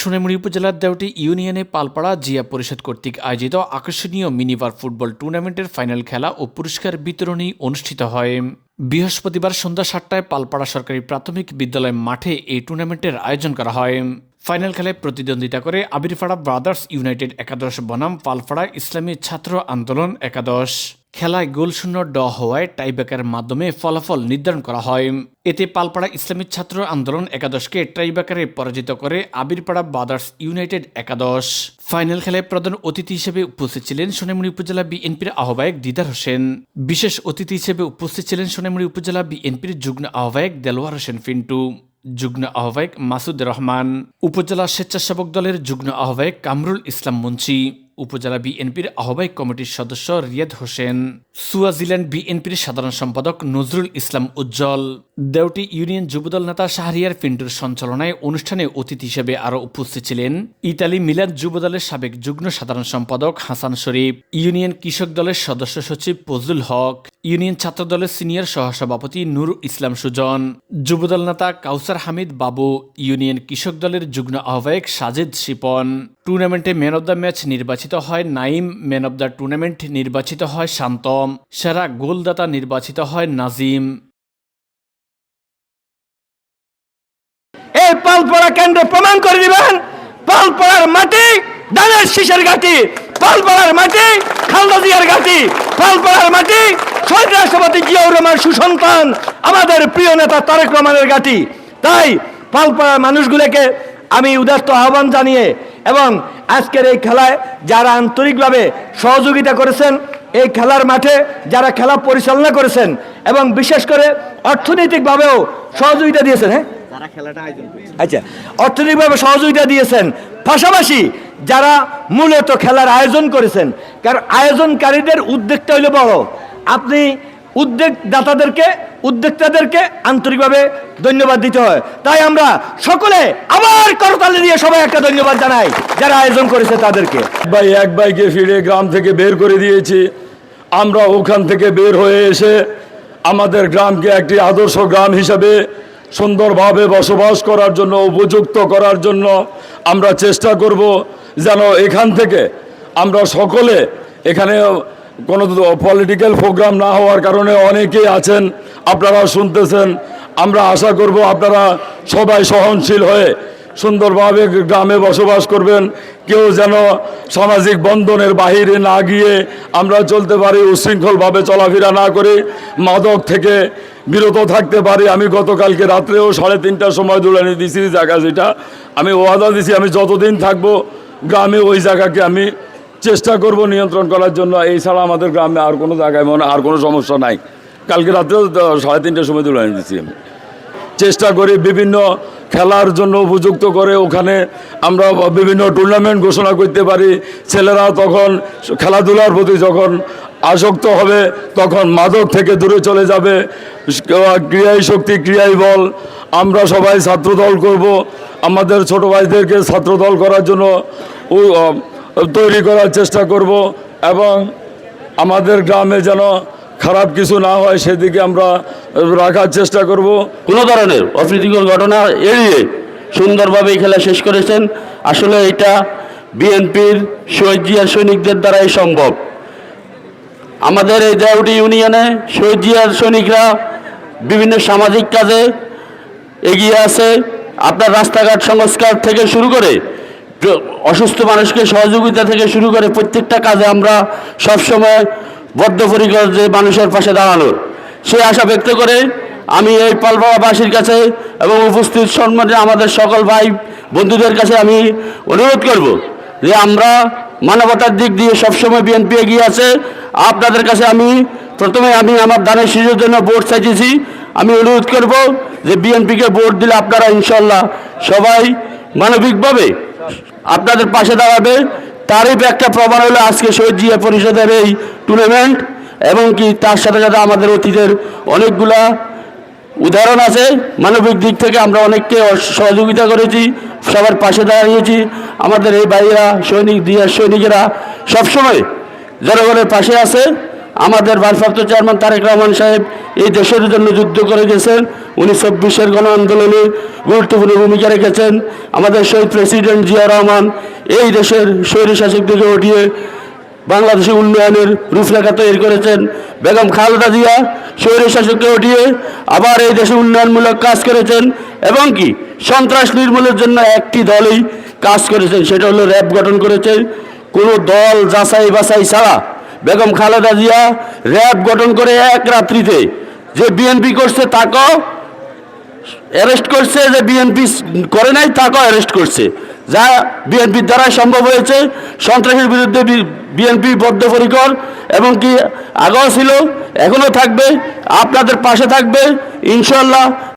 সোনামুড়ি উপজেলার দেওটি ইউনিয়নে পালপাড়া জিয়া পরিষদ কর্তৃক আয়োজিত আকর্ষণীয় মিনিবার ফুটবল টুর্নামেন্টের ফাইনাল খেলা ও পুরস্কার বিতরণী অনুষ্ঠিত হয়। বৃহস্পতিবার সন্ধ্যা সাতটায় পালপাড়া সরকারি প্রাথমিক বিদ্যালয় মাঠে এই টুর্নামেন্টের আয়োজন করা হয়। ফাইনাল খেলায় প্রতিদ্বন্দ্বিতা করে আবিরপাড়া ব্রাদার্স ইউনাইটেড একাদশ বনাম, পালপাড়া ইসলামী ছাত্র আন্দোলন একাদশ। খেলায় গোলশূন্য ড হওয়ায় টাইব্রেকারের মাধ্যমে ফলাফল নির্ধারণ করা হয়। এতে পালপাড়া ইসলামী ছাত্র আন্দোলন একাদশকে টাইব্রেকারে পরাজিত করে আবিরপাড়া ব্রাদার্স ইউনাইটেড একাদশ। ফাইনাল খেলায় প্রধান অতিথি হিসেবে উপস্থিত ছিলেন সোনামুড়ি উপজেলা বিএনপির আহ্বায়ক দিদার হোসেন। বিশেষ অতিথি হিসেবে উপস্থিত ছিলেন সোনামুড়ি উপজেলা বিএনপির যুগ্ম আহ্বায়ক দেলোয়ার হোসেন ফিন্টু, যুগ্ম আহ্বায়ক মাসুদ রহমান, উপজেলা স্বেচ্ছাসেবক দলের যুগ্ম আহ্বায়ক কামরুল ইসলাম মুন্সি। উপজেলা বিএনপির আহ্বায়ক কমিটির সদস্য রিয়াদ হোসেন সুয়াজিল্যান্ড বিএনপির সাধারণ সম্পাদক নজরুল ইসলাম উজ্জ্বল। দেওটি ইউনিয়ন যুবদল নেতা শাহরিয়ার পিন্টুর সঞ্চালনায় অনুষ্ঠানে অতিথি হিসেবে আরও উপস্থিত ছিলেন ইতালি মিলাদ যুবদলের সাবেক যুগ্ম সাধারণ সম্পাদক হাসান শরীফ, ইউনিয়ন কৃষক দলের সদস্য সচিব ফজলুল হক, ইউনিয়ন ছাত্র দলের সিনিয়র সহসভাপতি নূর ইসলাম সুজন, যুবদল নেতা কাউসার হামিদ বাবু, ইউনিয়ন কৃষক দলের যুগ্ম আহ্বায়ক সাজেদ শিপন। টুর্নামেন্টে ম্যান অব দ্য ম্যাচ নির্বাচিত হয় Naim, man of the tournament নির্বাচিত হয় শান্তম, সেরা গোলদাতা নির্বাচিত হয় নাজিম। পালপাড়া কেন্দ্র প্রমাণ করে দিবেন। পালপাড়ার মাটি, দানের শীষের ঘাটি। পালপাড়ার মাটি, খালদা জিয়ার ঘাটি। পালপাড়ার মাটি শহীদ রাষ্ট্রপতি জিয়াউর রহমান সুসন্তান, আমাদের প্রিয় নেতা তারেক রহমানের ঘাটি। তাই পালপাড়ার মানুষগুলোকে আমি উদার্ত আহ্বান জানিয়ে এবং আজকের এই খেলায় যারা আন্তরিকভাবে সহযোগিতা করেছেন, এই খেলার মাঠে যারা খেলা পরিচালনা করেছেন এবং বিশেষ করে অর্থনৈতিকভাবেও সহযোগিতা দিয়েছেন হ্যাঁ? আচ্ছা অর্থনৈতিকভাবে সহযোগিতা দিয়েছেন পাশাপাশি যারা মূলত খেলার আয়োজন করেছেন কারণ আয়োজনকারীদের উদ্যোগটা হইল বড়। আপনি উদ্যোগদাতাদেরকে উদ্যোক্তাদেরকে আন্তরিকভাবে ধন্যবাদ দিতে হয়। তাই আমরা সকলে আবার করতালি দিয়ে সবাই একটা ধন্যবাদ জানাই যারা আয়োজন করেছে তাদেরকে। ভাই এক ভাইকে ফিরে গ্রাম থেকে বের করে দিয়েছি। আমরা ওখান থেকে বের হয়ে এসে আমাদের গ্রামকে একটি আদর্শ গ্রাম হিসাবে সুন্দরভাবে বসবাস করার জন্য, উপযুক্ত করার জন্য আমরা চেষ্টা করব যেন এখান থেকে আমরা সকলে এখানে কোনো পলিটিক্যাল প্রোগ্রাম না হওয়ার কারণে অনেকেই আছেন, আপনারা শুনতেছেন। আমরা আশা করব আপনারা সবাই সহনশীল হয়ে সুন্দরভাবে গ্রামে বসবাস করবেন। কেউ যেন সামাজিক বন্ধনের বাহিরে না গিয়ে আমরা চলতে পারি, উশৃঙ্খলভাবে চলাফেরা না করে। মাদক থেকে বিরত থাকতে পারি। আমি গতকালকে রাত্রেও সাড়ে তিনটার সময় দুলানি দিছি জায়গা যেটা। আমি ওয়াদা দিছি, আমি যতদিন থাকব গ্রামে ওই জায়গাকে আমি চেষ্টা করব নিয়ন্ত্রণ করার জন্য। এই ছাড়া আমাদের গ্রামে আর কোনো জায়গায় মনে আর কোনো সমস্যা নাই। কালকে রাত্রেও সাড়ে তিনটার সময় দুলানি দিছি আমি। চেষ্টা করি বিভিন্ন খেলার জন্য উপযুক্ত করে ওখানে আমরা বিভিন্ন টুর্নামেন্ট ঘোষণা করতে পারি। ছেলেরা তখন খেলাধুলার প্রতি যখন আসক্ত হবে, তখন মাদক থেকে দূরে চলে যাবে। ক্রিয়াই শক্তি, ক্রিয়াই বল। আমরা সবাই ছাত্রদল করব। আমাদের ছোট ভাইদেরকে ছাত্রদল করার জন্য তৈরি করার চেষ্টা করব এবং আমাদের গ্রামে যেন খারাপ কিছু না হয়, সেদিকে আমরা রাখার চেষ্টা করব। কোনো ধরনের অপ্রীতিকর ঘটনা এড়িয়ে সুন্দরভাবে এই খেলা শেষ করেছেন, আসলে এটা বিএনপির শহীদ সৈনিকদের দ্বারাই সম্ভব। আমাদের এই দেউটি ইউনিয়নে শহীদ জিয়ার সৈনিকরা বিভিন্ন সামাজিক কাজে এগিয়ে আছে। আপনার রাস্তাঘাট সংস্কার থেকে শুরু করে অসুস্থ মানুষকে সহযোগিতা থেকে শুরু করে প্রত্যেকটা কাজে আমরা সবসময় বদ্ধপরিকর যে মানুষের পাশে দাঁড়ানোর। সেই আশা ব্যক্ত করে আমি এই পালপাড়াবাসীর কাছে এবং উপস্থিত সম্মানে আমাদের সকল ভাই বন্ধুদের কাছে আমি অনুরোধ করব যে আমরা মানবতার দিক দিয়ে সবসময় বিএনপি এগিয়ে আছে। আপনাদের কাছে আমি প্রথমে আমি আমার দানের শিশুর জন্য ভোট চাইতেছি। আমি অনুরোধ করব যে বিএনপিকে ভোট দিলে আপনারা ইনশাল্লাহ সবাই মানবিকভাবে আপনাদের পাশে দাঁড়াবে। তারই একটা প্রমাণ হলো আজকে শহীদ জিয়া পরিষদের এই টুর্নামেন্ট এবং কি তার সাথে সাথে আমাদের অতীতের অনেকগুলা উদাহরণ আছে। মানবিক দিক থেকে আমরা অনেককে সহযোগিতা করেছি। সবার পাশে দাঁড়িয়েছি। আমাদের এই ভাইয়েরা, সৈনিক দিয়ার সৈনিকেরা, সবসময় জনগণের পাশে আছে। আমাদের ভারপ্রাপ্ত চেয়ারম্যান তারেক রহমান সাহেব এই দেশের জন্য যুদ্ধ করে গেছেন। উনি চব্বিশের গণ আন্দোলনে গুরুত্বপূর্ণ ভূমিকা রেখেছেন। আমাদের শহীদ প্রেসিডেন্ট জিয়া রহমান এই দেশের স্বৈরশাসকদেরকে উঠিয়ে বাংলাদেশের উন্নয়নের রূপরেখা তৈরি করেছেন। বেগম খালেদা জিয়া স্বৈরশাসককে উঠিয়ে আবার এই দেশে উন্নয়নমূলক কাজ করেছেন। এবং কি? সন্ত্রাস নির্মূলের জন্য একটি দলই কাজ করেছেন সেটা হলো র্যাব গঠন করেছে। কোনো দল যাচাই বাছাই ছাড়া বেগম খালেদা জিয়া র্যাব গঠন করে এক রাত্রিতে যে বিএনপি করছে তাকেও অ্যারেস্ট করছে, যে বিএনপি করে নাই তাকেও অ্যারেস্ট করছে। যা বিএনপির দ্বারা সম্ভব হয়েছে। সন্ত্রাসের বিরুদ্ধে বিএনপি বদ্ধপরিকর এবং কি আগেও ছিল এখনও থাকবে, আপনাদের পাশে থাকবে ইনশাল্লাহ